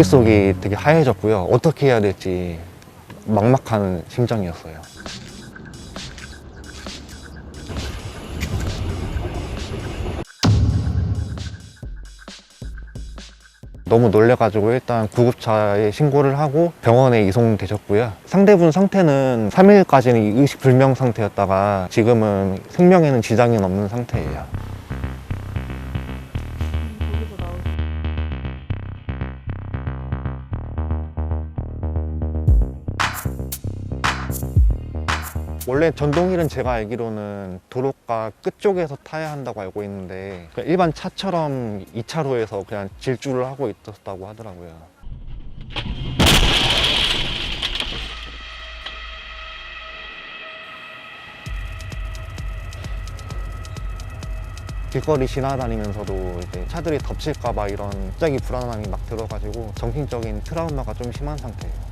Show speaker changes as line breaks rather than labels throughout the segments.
머릿속이 되게 하얘졌고요. 어떻게 해야 될지 막막한 심정이었어요. 너무 놀래가지고 일단 구급차에 신고를 하고 병원에 이송되셨고요. 상대분 상태는 3일까지는 의식불명 상태였다가 지금은 생명에는 지장이 없는 상태예요. 원래 전동일은 제가 알기로는 도로가 끝쪽에서 타야 한다고 알고 있는데 그냥 일반 차처럼 2차로에서 그냥 질주를 하고 있었다고 하더라고요. 길거리 지나다니면서도 이제 차들이 덮칠까봐 이런 갑자기 불안함이 막 들어가지고 정신적인 트라우마가 좀 심한 상태예요.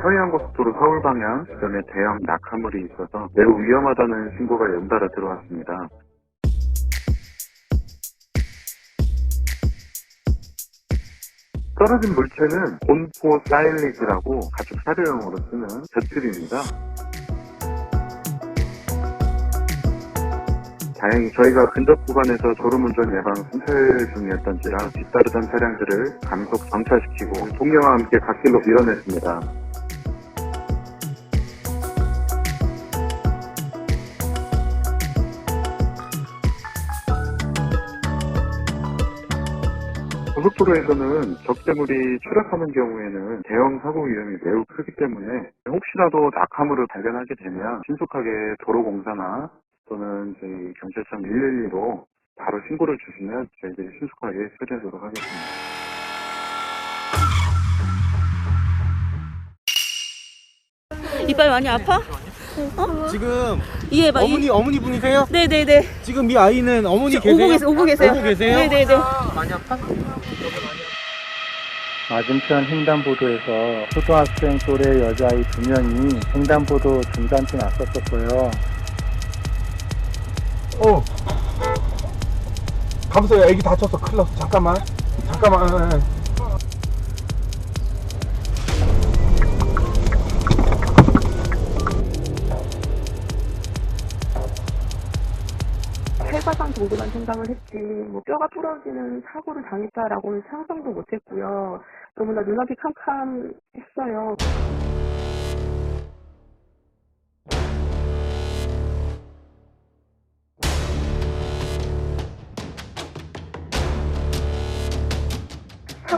서해안고속도로 서울 방향 주변에 대형 낙하물이 있어서 매우 위험하다는 신고가 연달아 들어왔습니다. 떨어진 물체는 곤포 사일리지라고 가축 사료용으로 쓰는 젖줄입니다. 다행히 저희가 근접 구간에서 졸음운전 예방 순찰 중이었던지라 뒤따르던 차량들을 감속 정차시키고 동료와 함께 갓길로 밀어냈습니다. 고속도로에서는 적재물이 추락하는 경우에는 대형 사고 위험이 매우 크기 때문에 혹시라도 낙하물을 발견하게 되면 신속하게 도로공사나 또는 저희 경찰청 112로 바로 신고를 주시면 저희들이 신속하게 처리하도록 하겠습니다.
이빨 많이 아파?
지금
이해봐. 이-
어머니 어머니 분이세요?
네네네.
지금 이 아이는 어머니
저
계세요?
오고 계세요. 오고 계세요.
오고 계세요?
네네네.
많이 아파?
맞은편 횡단보도에서 초등학생 또래 여자아이 두 명이 횡단보도 중단돼 났었었고요.
어. 감소야 애기 다쳤어. 큰일 났어. 잠깐만. 잠깐만.
해과상 정도만 생각을 했지. 뭐 뼈가 부러지는 사고를 당했다라고는 상상도 못했고요. 너무나 눈앞이 캄캄했어요.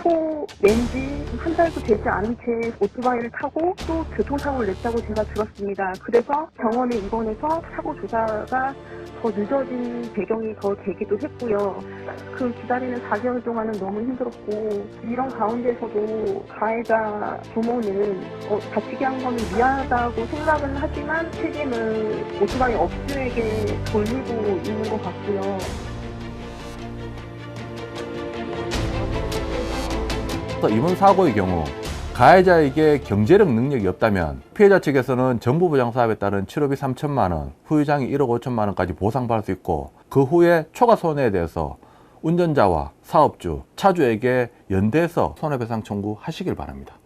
사고 낸지 한 달도 되지 않은 채 오토바이를 타고 또 교통사고를 냈다고 제가 들었습니다. 그래서 병원에 입원해서 사고 조사가 더 늦어진 배경이 더 되기도 했고요. 그 기다리는 4개월 동안은 너무 힘들었고 이런 가운데서도 가해자 부모는 어, 다치게 한 거는 미안하다고 생각은 하지만 책임을 오토바이 업주에게 돌리고 있는 것 같고요.
이번 사고의 경우 가해자에게 경제력 능력이 없다면 피해자 측에서는 정부부장 사업에 따른 치료비 3천만 원, 후유장이 1억 5천만 원까지 보상받을 수 있고 그 후에 초과 손해에 대해서 운전자와 사업주, 차주에게 연대해서 손해배상 청구하시길 바랍니다.